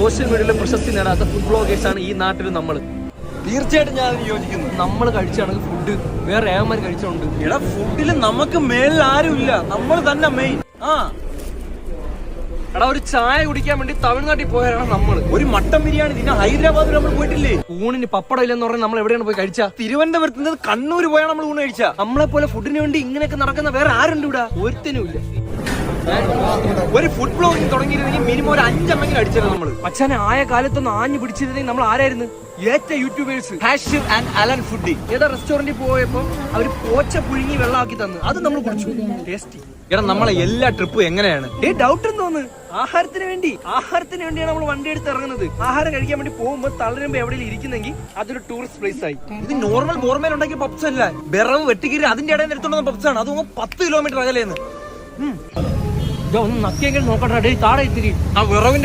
Social മീഡിയയിൽ പ്രശസ്തി നേടാത്ത food bloggers ആണ് ഈ നാട്ടിൽ നമ്മൾ തീർച്ചയായിട്ടും ഞാൻ യോജിക്കുന്നു. നമ്മൾ കഴിച്ചാണെങ്കിൽ ഫുഡ് വേറെ ഏവന്മാർ കഴിച്ചോണ്ട്. എടാ ഫുഡിൽ നമുക്ക് മേളിൽ ഇല്ല. നമ്മൾ തന്നെ മെയിൻ ആ. എടാ ഒരു ചായ കുടിക്കാൻ വേണ്ടി തമിഴ്നാട്ടിൽ പോയാലാണ് നമ്മൾ ഒരു മട്ടൻ ബിരിയാണി പിന്നെ ഹൈദരാബാദിൽ നമ്മൾ പോയിട്ടില്ലേ? ഊണിന് പപ്പടം ഇല്ലെന്ന് പറഞ്ഞാൽ നമ്മൾ എവിടെയാണ് പോയി കഴിച്ച? തിരുവനന്തപുരത്ത് നിന്ന് കണ്ണൂർ പോയാണ് നമ്മൾ ഊണ് കഴിച്ച. നമ്മളെ പോലെ ഫുഡിന് വേണ്ടി ഇങ്ങനെയൊക്കെ നടക്കുന്ന വേറെ ആരുണ്ട് ഇവിടെ? ഒരുത്തനും ഇല്ല. ഒരു ഫുഡ് ബ്ലോഗിങ് തുടങ്ങിയിരുന്നെങ്കിൽ മിനിമം ഒരു അഞ്ചെണ്ണെങ്കിലും അടിച്ചിരുന്നു നമ്മൾ അച്ഛനെ ആയ കാലത്തൊന്നും ആഞ്ഞു പിടിച്ചിരുന്നെങ്കിൽ നമ്മൾ ആരായിരുന്നു? ഏറ്റ യൂട്യൂബേഴ്സ് ആൻഡ് അലൻ ഫുഡി ഏതാ റെസ്റ്റോറന്റിൽ പോയപ്പോ അവർ പോച്ച പുഴുങ്ങി വെള്ളമാക്കി തന്നു. അത് നമ്മൾ കുടിച്ചു. ടേസ്റ്റി എടാ നമ്മളെ എല്ലാ ട്രിപ്പും എങ്ങനെയാണ്? ഏ ഡൗട്ട് എന്തോന്ന് ആഹാരത്തിന് വേണ്ടി. ആഹാരത്തിന് വേണ്ടിയാണ് നമ്മൾ വണ്ടി എടുത്ത് ഇറങ്ങുന്നത്. ആഹാരം കഴിക്കാൻ വേണ്ടി പോകുമ്പോൾ തളരുമ്പോ എവിടെയും ഇരിക്കുന്നെങ്കിൽ അതൊരു ടൂറിസ്റ്റ് പ്ലേസ് ആയി. ഇത് നോർമൽ ബോർമേൽ ഉണ്ടാക്കിയ പപ്സ് അല്ല. വിറവ് വെട്ടിക്കീരി അതിന്റെ ഇടയിൽ എടുത്തോണ്ട് പപ്സ് ആണ്. അത് പത്ത് കിലോമീറ്റർ അകലേന്ന്. ഇതാ ഒന്ന് നക്കിയെങ്കിലും നോക്കട്ടെ ഡേ താഴെ ഇത്തിരി. ആ വിറവിന്റെ